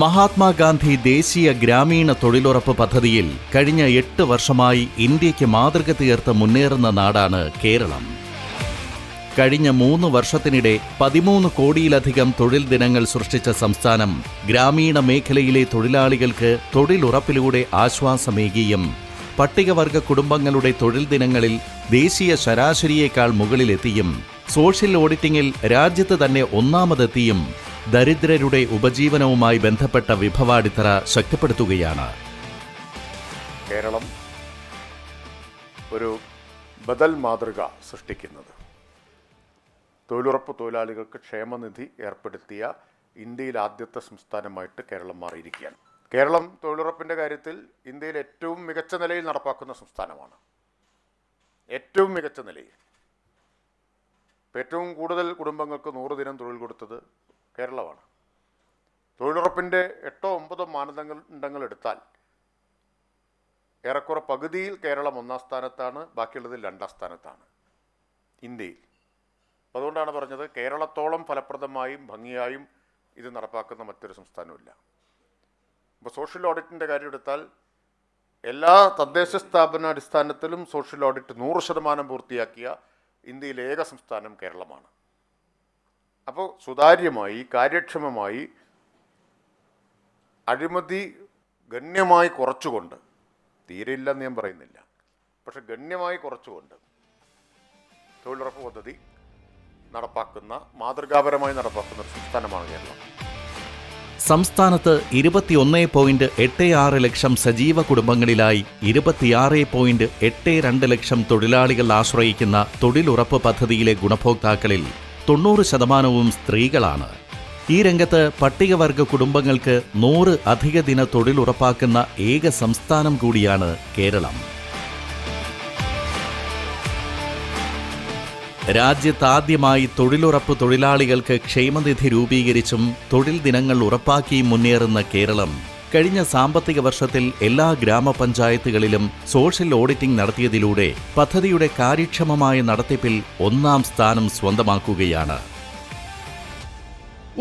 മഹാത്മാഗാന്ധി ദേശീയ ഗ്രാമീണ തൊഴിലുറപ്പ് പദ്ധതിയിൽ കഴിഞ്ഞ എട്ട് വർഷമായി ഇന്ത്യയ്ക്ക് മാതൃക തീർത്ത് മുന്നേറുന്ന നാടാണ് കേരളം. കഴിഞ്ഞ മൂന്ന് വർഷത്തിനിടെ പതിമൂന്ന് കോടിയിലധികം തൊഴിൽ ദിനങ്ങൾ സൃഷ്ടിച്ച സംസ്ഥാനം ഗ്രാമീണ മേഖലയിലെ തൊഴിലാളികൾക്ക് തൊഴിലുറപ്പിലൂടെ ആശ്വാസമേകിയും പട്ടികവർഗ കുടുംബങ്ങളുടെ തൊഴിൽ ദിനങ്ങളിൽ ദേശീയ ശരാശരിയേക്കാൾ മുകളിലെത്തിയും സോഷ്യൽ ഓഡിറ്റിംഗിൽ രാജ്യത്ത് തന്നെ ഒന്നാമതെത്തിയും ദരിദ്രരുടെ ഉപജീവനവുമായി ബന്ധപ്പെട്ട വിഭവാടിത്തറ ശക്തിപ്പെടുത്തുകയാണ്. കേരളം ഒരു ബദൽ മാതൃക സൃഷ്ടിക്കുന്നത്. തൊഴിലുറപ്പ് തൊഴിലാളികൾക്ക് ക്ഷേമനിധി ഏർപ്പെടുത്തിയ ഇന്ത്യയിൽ ആദ്യത്തെ സംസ്ഥാനമായിട്ട് കേരളം മാറിയിരിക്കുകയാണ്. കേരളം തൊഴിലുറപ്പിന്റെ കാര്യത്തിൽ ഇന്ത്യയിൽ ഏറ്റവും മികച്ച നിലയിൽ നടപ്പാക്കുന്ന സംസ്ഥാനമാണ്. ഏറ്റവും മികച്ച നിലയിൽ. ഏറ്റവും കൂടുതൽ കുടുംബങ്ങൾക്ക് നൂറ് ദിനം തൊഴിൽ കൊടുത്തത് കേരളമാണ്. തൊഴിലുറപ്പിന്റെ എട്ടോ ഒമ്പതോ മാനദണ്ഡങ്ങൾ എടുത്താൽ ഏറെക്കുറെ പകുതിയിൽ കേരളം ഒന്നാം സ്ഥാനത്താണ് ബാക്കിയുള്ളതിൽ രണ്ടാം സ്ഥാനത്താണ് ഇന്ത്യയിൽ. അപ്പോൾ അതുകൊണ്ടാണ് പറഞ്ഞത് കേരളത്തോളം ഫലപ്രദമായും ഭംഗിയായും ഇത് നടപ്പാക്കുന്ന മറ്റൊരു സംസ്ഥാനമില്ല ഇപ്പോൾ സോഷ്യൽ ഓഡിറ്റിന്റെ കാര്യം എടുത്താൽ എല്ലാ തദ്ദേശ സ്ഥാപന അടിസ്ഥാനത്തിലും സോഷ്യൽ ഓഡിറ്റ് നൂറ് ശതമാനം പൂർത്തിയാക്കിയ ഇന്ത്യയിലെ ഏക സംസ്ഥാനം കേരളമാണ്. അപ്പോൾ സുതാര്യമായി കാര്യക്ഷമമായി അഴിമതി ഗണ്യമായി കുറച്ചുകൊണ്ട് തീരെ ഇല്ലെന്ന് ഞാൻ പറയുന്നില്ല പക്ഷെ ഗണ്യമായി കുറച്ചുകൊണ്ട് തൊഴിലുറപ്പ് പദ്ധതി നടപ്പാക്കുന്ന മാതൃകാപരമായി നടപ്പാക്കുന്ന ഒരു സംസ്ഥാനമാണ് കേരളം. സംസ്ഥാനത്ത് ഇരുപത്തിയൊന്ന് പോയിന്റ് എട്ട് ആറ് ലക്ഷം സജീവ കുടുംബങ്ങളിലായി ഇരുപത്തിയാറ് പോയിന്റ് എട്ട് രണ്ട് ലക്ഷം തൊഴിലാളികൾ ആശ്രയിക്കുന്ന തൊഴിലുറപ്പ് പദ്ധതിയിലെ ഗുണഭോക്താക്കളിൽ തൊണ്ണൂറ് ശതമാനവും സ്ത്രീകളാണ്. ഈ രംഗത്ത് പട്ടികവർഗ കുടുംബങ്ങൾക്ക് നൂറ് അധിക ദിന തൊഴിലുറപ്പാക്കുന്ന ഏക സംസ്ഥാനം കൂടിയാണ് കേരളം. രാജ്യത്താദ്യമായി തൊഴിലുറപ്പ് തൊഴിലാളികൾക്ക് ക്ഷേമനിധി രൂപീകരിച്ചും തൊഴിൽ ദിനങ്ങൾ ഉറപ്പാക്കിയും മുന്നേറുന്ന കേരളം. കഴിഞ്ഞ സാമ്പത്തിക വർഷത്തിൽ എല്ലാ ഗ്രാമപഞ്ചായത്തുകളിലും സോഷ്യൽ ഓഡിറ്റിംഗ് നടത്തിയതിലൂടെ പദ്ധതിയുടെ കാര്യക്ഷമമായ നടത്തിപ്പിൽ ഒന്നാം സ്ഥാനം സ്വന്തമാക്കുകയാണ്.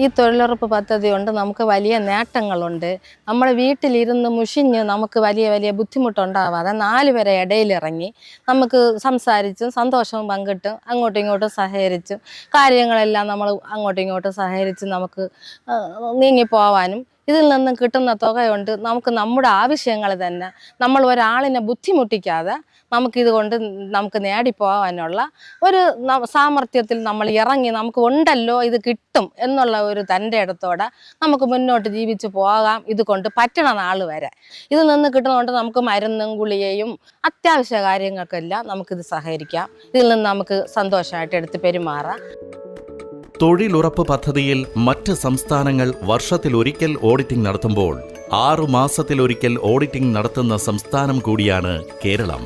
ഈ തൊഴിലുറപ്പ് പദ്ധതി കൊണ്ട് നമുക്ക് വലിയ നേട്ടങ്ങളുണ്ട്. നമ്മൾ വീട്ടിലിരുന്ന് മുഷിഞ്ഞ് നമുക്ക് വലിയ വലിയ ബുദ്ധിമുട്ടുണ്ടാവാതെ നാല് പേരെ ഇടയിലിറങ്ങി നമുക്ക് സംസാരിച്ചും സന്തോഷവും പങ്കിട്ടും അങ്ങോട്ടും ഇങ്ങോട്ടും സഹകരിച്ചും കാര്യങ്ങളെല്ലാം നമ്മൾ അങ്ങോട്ടും ഇങ്ങോട്ടും സഹകരിച്ച് നമുക്ക് നീങ്ങിപ്പോവാനും ഇതിൽ നിന്നും കിട്ടുന്ന തുക കൊണ്ട് നമുക്ക് നമ്മുടെ ആവശ്യങ്ങൾ തന്നെ. നമ്മൾ ഒരാളിനെ ബുദ്ധിമുട്ടിക്കാതെ നമുക്കിത് കൊണ്ട് നമുക്ക് നേടിപ്പോവാനുള്ള ഒരു സാമർഥ്യത്തിൽ നമ്മൾ ഇറങ്ങി നമുക്ക് ഉണ്ടല്ലോ ഇത് കിട്ടും എന്നുള്ള ഒരു തന്റെ ഇടത്തോടെ നമുക്ക് മുന്നോട്ട് ജീവിച്ചു പോകാം ഇത് കൊണ്ട് പറ്റണ നാൾ വരെ. ഇതിൽ നിന്ന് കിട്ടുന്നതുകൊണ്ട് നമുക്ക് മരുന്നും ഗുളികയും അത്യാവശ്യ കാര്യങ്ങൾക്കെല്ലാം നമുക്കിത് സഹകരിക്കാം. ഇതിൽ നിന്ന് നമുക്ക് സന്തോഷമായിട്ട് എടുത്ത് പെരുമാറാം. തൊഴിലുറപ്പ് പദ്ധതിയിൽ മറ്റ് സംസ്ഥാനങ്ങൾ വർഷത്തിലൊരിക്കൽ ഓഡിറ്റിംഗ് നടത്തുമ്പോൾ ആറു മാസത്തിലൊരിക്കൽ ഓഡിറ്റിംഗ് നടത്തുന്ന സംസ്ഥാനം കൂടിയാണ് കേരളം.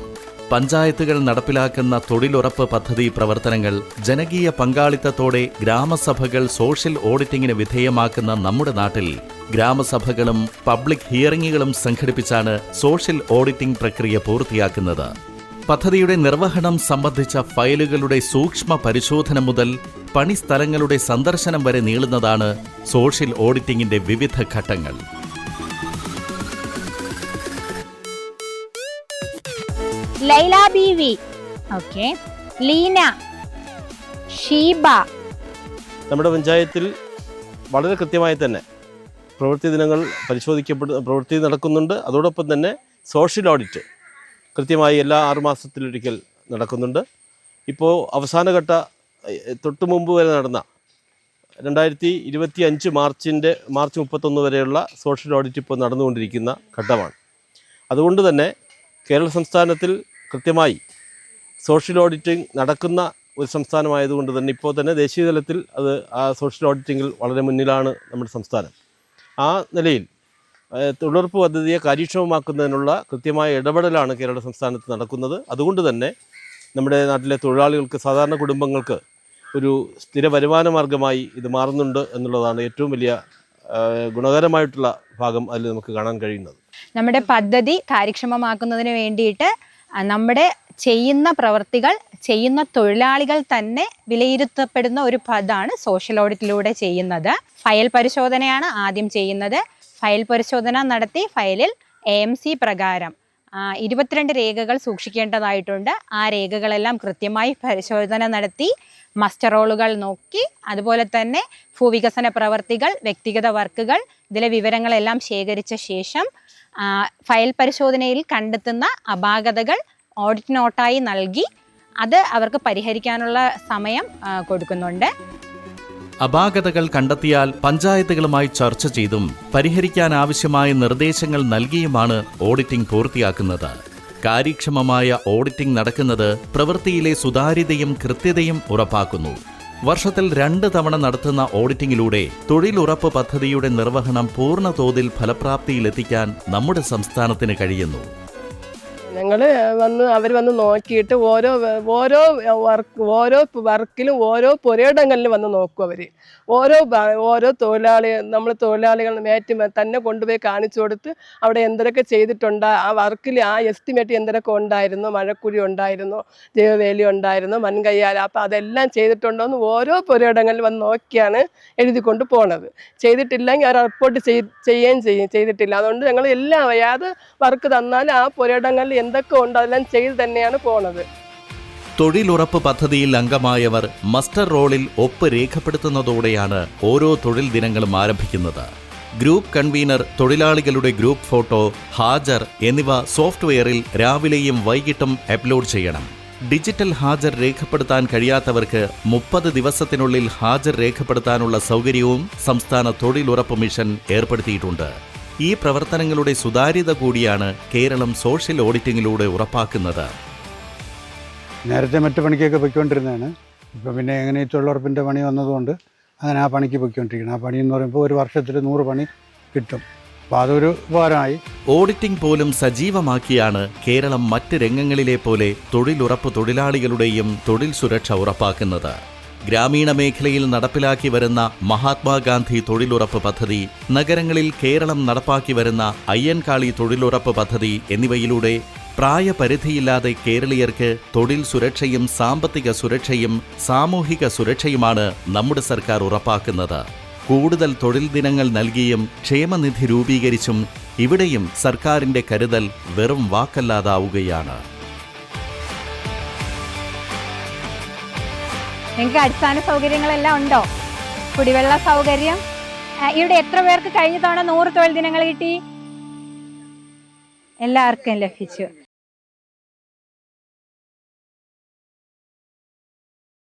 പഞ്ചായത്തുകൾ നടപ്പിലാക്കുന്ന തൊഴിലുറപ്പ് പദ്ധതി പ്രവർത്തനങ്ങൾ ജനകീയ പങ്കാളിത്തത്തോടെ ഗ്രാമസഭകൾ സോഷ്യൽ ഓഡിറ്റിംഗിന് വിധേയമാക്കുന്ന നമ്മുടെ നാട്ടിൽ ഗ്രാമസഭകളും പബ്ലിക് ഹിയറിംഗുകളും സംഘടിപ്പിച്ചാണ് സോഷ്യൽ ഓഡിറ്റിംഗ് പ്രക്രിയ പൂർത്തിയാക്കുന്നത്. പദ്ധതിയുടെ നിർവഹണം സംബന്ധിച്ച ഫയലുകളുടെ സൂക്ഷ്മ പരിശോധന മുതൽ പണിസ്ഥലങ്ങളുടെ സന്ദർശനം വരെ നീളുന്നതാണ് സോഷ്യൽ ഓഡിറ്റിംഗിന്റെ വിവിധ ഘട്ടങ്ങൾ. ലൈല ബീവി. ഓക്കെ. ലീന. ഷീബ. നമ്മുടെ പഞ്ചായത്തിൽ വളരെ കൃത്യമായി തന്നെ പ്രവൃത്തി ദിനങ്ങൾ പരിശോധിക്കപ്പെടു പ്രവൃത്തി നടക്കുന്നുണ്ട്. അതോടൊപ്പം തന്നെ സോഷ്യൽ ഓഡിറ്റ് കൃത്യമായി എല്ലാ ആറുമാസത്തിലൊരിക്കൽ നടക്കുന്നുണ്ട്. ഇപ്പോൾ അവസാനഘട്ട തൊട്ട് മുമ്പ് വരെ നടന്ന രണ്ടായിരത്തി ഇരുപത്തി അഞ്ച് മാർച്ചിന്റെ മാർച്ച് മുപ്പത്തൊന്ന് വരെയുള്ള സോഷ്യൽ ഓഡിറ്റ് ഇപ്പോൾ നടന്നുകൊണ്ടിരിക്കുന്ന ഘട്ടമാണ്. അതുകൊണ്ട് തന്നെ കേരള സംസ്ഥാനത്തിൽ കൃത്യമായി സോഷ്യൽ ഓഡിറ്റിംഗ് നടക്കുന്ന ഒരു സംസ്ഥാനമായതുകൊണ്ട് തന്നെ ഇപ്പോൾ തന്നെ ദേശീയ തലത്തിൽ അത് ആ സോഷ്യൽ ഓഡിറ്റിങ്ങിൽ വളരെ മുന്നിലാണ് നമ്മുടെ സംസ്ഥാനം. ആ നിലയിൽ തൊഴിലുറപ്പ് പദ്ധതിയെ കാര്യക്ഷമമാക്കുന്നതിനുള്ള കൃത്യമായ ഇടപെടലാണ് കേരള സംസ്ഥാനത്ത് നടക്കുന്നത്. അതുകൊണ്ട് തന്നെ നമ്മുടെ നാട്ടിലെ തൊഴിലാളികൾക്ക് സാധാരണ കുടുംബങ്ങൾക്ക് ഒരു സ്ഥിര വരുമാന മാർഗമായി ഇത് മാറുന്നുണ്ട് എന്നുള്ളതാണ് ഏറ്റവും വലിയ ഗുണകരമായിട്ടുള്ള ഭാഗം അതിൽ നമുക്ക് കാണാൻ കഴിയുന്നത്. നമ്മുടെ പദ്ധതി കാര്യക്ഷമമാക്കുന്നതിന് വേണ്ടിയിട്ട് നമ്മുടെ ചെയ്യുന്ന പ്രവർത്തികൾ ചെയ്യുന്ന തൊഴിലാളികൾ തന്നെ വിലയിരുത്തപ്പെടുന്ന ഒരു പദമാണ് സോഷ്യൽ ഓഡിറ്റിലൂടെ ചെയ്യുന്നത്. ഫയൽ പരിശോധനയാണ് ആദ്യം ചെയ്യുന്നത്. ഫയൽ പരിശോധന നടത്തി ഫയലിൽ എ പ്രകാരം. ഇരുപത്തിരണ്ട് രേഖകൾ സൂക്ഷിക്കേണ്ടതായിട്ടുണ്ട്. ആ രേഖകളെല്ലാം കൃത്യമായി പരിശോധന നടത്തി മസ്റ്റർ റോളുകൾ നോക്കി അതുപോലെ തന്നെ ഭൂവികസന പ്രവർത്തികൾ വ്യക്തിഗത വർക്കുകൾ ഇതിലെ വിവരങ്ങളെല്ലാം ശേഖരിച്ച ശേഷം ഫയൽ പരിശോധനയിൽ കണ്ടെത്തുന്ന അപാകതകൾ ഓഡിറ്റ് നോട്ടായി നൽകി അത് അവർക്ക് പരിഹരിക്കാനുള്ള സമയം കൊടുക്കുന്നുണ്ട്. അപാകതകൾ കണ്ടെത്തിയാൽ പഞ്ചായത്തുകളുമായി ചർച്ച ചെയ്തും പരിഹരിക്കാനാവശ്യമായ നിർദ്ദേശങ്ങൾ നൽകിയുമാണ് ഓഡിറ്റിംഗ് പൂർത്തിയാക്കുന്നത്. കാര്യക്ഷമമായ ഓഡിറ്റിംഗ് നടക്കുന്നത് പ്രവൃത്തിയിലെ സുതാര്യതയും കൃത്യതയും ഉറപ്പാക്കുന്നു. വർഷത്തിൽ രണ്ട് തവണ നടത്തുന്ന ഓഡിറ്റിംഗിലൂടെ തൊഴിലുറപ്പ് പദ്ധതിയുടെ നിർവഹണം പൂർണ തോതിൽ ഫലപ്രാപ്തിയിലെത്തിക്കാൻ നമ്മുടെ സംസ്ഥാനത്തിന് കഴിയുന്നു. ഞങ്ങൾ വന്ന് അവർ വന്ന് നോക്കിയിട്ട് ഓരോ ഓരോ വർക്ക് ഓരോ വർക്കിലും ഓരോ പുരയിടങ്ങളിലും വന്ന് നോക്കും അവർ ഓരോ ഓരോ തൊഴിലാളി നമ്മൾ തൊഴിലാളികൾ മേറ്റ് തന്നെ കൊണ്ടുപോയി കാണിച്ചു കൊടുത്ത് അവിടെ എന്തൊക്കെ ചെയ്തിട്ടുണ്ട് ആ വർക്കിൽ ആ എസ്റ്റിമേറ്റ് എന്തൊക്കെ ഉണ്ടായിരുന്നു മഴക്കുഴി ഉണ്ടായിരുന്നു ജൈവവേലി ഉണ്ടായിരുന്നു മൺകയ്യാല അപ്പം അതെല്ലാം ചെയ്തിട്ടുണ്ടോ എന്ന് ഓരോ പുരയിടങ്ങളിൽ വന്ന് നോക്കിയാണ് എഴുതി കൊണ്ട് പോണത്. ചെയ്തിട്ടില്ലെങ്കിൽ അവർ റിപ്പോർട്ട് ചെയ്യുകയും ചെയ്യും ചെയ്തിട്ടില്ല. അതുകൊണ്ട് ഞങ്ങൾ എല്ലാം ഏത് വർക്ക് തന്നാലും ആ പുരയിടങ്ങളിൽ എന്തൊക്കെ ഉണ്ട് അതെല്ലാം ചെയ്ത് തന്നെയാണ് പോണത്. തൊഴിലുറപ്പ് പദ്ധതിയിൽ അംഗമായവർ മസ്റ്റർ റോളിൽ ഒപ്പ് രേഖപ്പെടുത്തുന്നതോടെയാണ് ഓരോ തൊഴിൽ ദിനങ്ങളും ആരംഭിക്കുന്നത്. ഗ്രൂപ്പ് കൺവീനർ തൊഴിലാളികളുടെ ഗ്രൂപ്പ് ഫോട്ടോ ഹാജർ എന്നിവ സോഫ്റ്റ്വെയറിൽ രാവിലെയും വൈകിട്ടും അപ്ലോഡ് ചെയ്യണം. ഡിജിറ്റൽ ഹാജർ രേഖപ്പെടുത്താൻ കഴിയാത്തവർക്ക് മുപ്പത് ദിവസത്തിനുള്ളിൽ ഹാജർ രേഖപ്പെടുത്താനുള്ള സൗകര്യവും സംസ്ഥാന തൊഴിലുറപ്പ് മിഷൻ ഏർപ്പെടുത്തിയിട്ടുണ്ട്. ഈ പ്രവർത്തനങ്ങളുടെ സുതാര്യത കൂടിയാണ് കേരളം സോഷ്യൽ ഓഡിറ്റിങ്ങിലൂടെ ഉറപ്പാക്കുന്നത്. നേരത്തെ മറ്റു പണിക്കൊക്കെ പൊയ്ക്കൊണ്ടിരുന്നതാണ്. ഇപ്പം പിന്നെ എങ്ങനെ ഈ തൊഴിലുറപ്പിന്റെ പണി വന്നതുകൊണ്ട് അങ്ങനെ ആ പണിക്ക് പൊയ്ക്കൊണ്ടിരിക്കണം ആ പണി എന്ന് പറയുമ്പോൾ ഒരു വർഷത്തിൽ നൂറ് പണി കിട്ടും. അപ്പോൾ അതൊരു ഉപകാരമായി. ഓഡിറ്റിംഗ് പോലും സജീവമാക്കിയാണ് കേരളം മറ്റ് രംഗങ്ങളിലെ പോലെ തൊഴിലുറപ്പ് തൊഴിലാളികളുടെയും തൊഴിൽ സുരക്ഷ ഉറപ്പാക്കുന്നത്. ഗ്രാമീണ മേഖലയിൽ നടപ്പിലാക്കി വരുന്ന മഹാത്മാഗാന്ധി തൊഴിലുറപ്പ് പദ്ധതി നഗരങ്ങളിൽ കേരളം നടപ്പാക്കി വരുന്ന അയ്യൻകാളി തൊഴിലുറപ്പ് പദ്ധതി എന്നിവയിലൂടെ പ്രായപരിധിയില്ലാതെ കേരളീയർക്ക് തൊഴിൽ സുരക്ഷയും സാമ്പത്തിക സുരക്ഷയും സാമൂഹിക സുരക്ഷയുമാണ് നമ്മുടെ സർക്കാർ ഉറപ്പാക്കുന്നത്. കൂടുതൽ തൊഴിൽ ദിനങ്ങൾ നൽകിയും ക്ഷേമനിധി രൂപീകരിച്ചും ഇവിടെയും സർക്കാരിന്റെ കരുതൽ വെറും വാക്കല്ലാതാവുകയാണ്. നിങ്ങൾക്ക് അടിസ്ഥാന സൗകര്യങ്ങളെല്ലാം ഉണ്ടോ? കുടിവെള്ള സൗകര്യം? ഇവിടെ എത്ര പേർക്ക് കഴിഞ്ഞ തവണ നൂറ് തൊഴിൽ ദിനങ്ങൾ കിട്ടി? എല്ലാവർക്കും ലഭിച്ചു.